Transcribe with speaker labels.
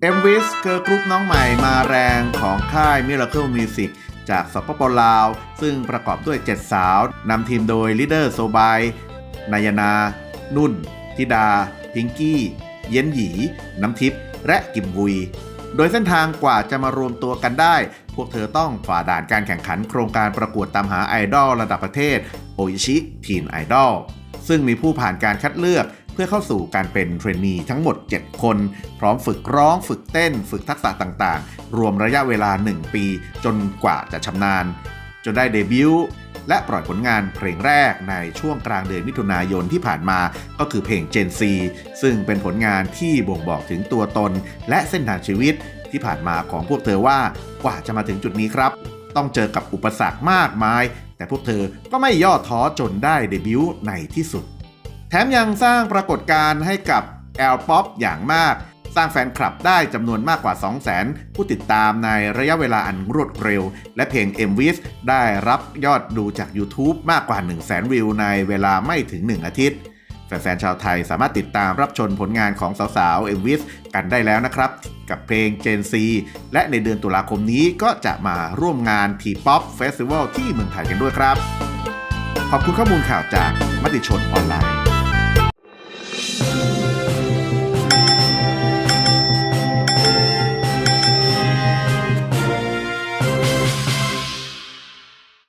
Speaker 1: เอ็มวิสเกิร์กรุ๊ปน้องใหม่มาแรงของค่าย Miracle Music จากสปปลาว ซึ่งประกอบด้วย 7 สาวนำทีมโดยลีดเดอร์โซบายนายนา นุ่น ธิดา พิงกี้ เย็นหยี น้ำทิพย์และกิมบุย โดยเส้นทางกว่าจะมารวมตัวกันได้ พวกเธอต้องฝ่าด่านการแข่งขันโครงการประกวดตามหาไอดอลระดับประเทศโออิชิทีนไอดอลซึ่งมีผู้ผ่านการคัดเลือกเพื่อเข้าสู่การเป็นเทรนนีทั้งหมด 7 คน พร้อมฝึกร้อง ฝึกเต้น ฝึกทักษะต่างๆ รวมระยะเวลา 1 ปี จนกว่าจะชำนาญ จนได้เดบิวต์ และปล่อยผลงานเพลงแรกในช่วงกลางเดือนมิถุนายนที่ผ่านมาก็คือเพลง Gen C ซึ่งเป็นผลงานที่บ่งบอกถึงตัวตน และเส้นทางชีวิตที่ผ่านมาของพวกเธอว่ากว่าจะมาถึงจุดนี้ครับ ต้องเจอกับอุปสรรคมากมาย แต่พวกเธอก็ไม่ย่อท้อจนได้เดบิวต์ในที่สุด แถมยังสร้างปรากฏการณ์ให้กับ L Pop อย่างมาก สร้างแฟนคลับได้จำนวนมากกว่า 200,000 ผู้ติดตามในระยะเวลาอันรวดเร็ว และเพลง m v i s ได้รับยอดดูจาก YouTube มากกว่า 100,000 วิวในเวลาไม่ถึง 1 อาทิตย์แฟนๆชาวไทยสามารถติดตามรับชมผลงานของสาวๆ m v i s กันได้แล้วนะครับ กับเพลง Gen C และในเดือนตุลาคมนี้ก็จะมาร่วมงาน T-POP Festival ที่เมืองไทยกันด้วยครับ ขอบคุณข้อมูลข่าวจากมติชนออนไลน์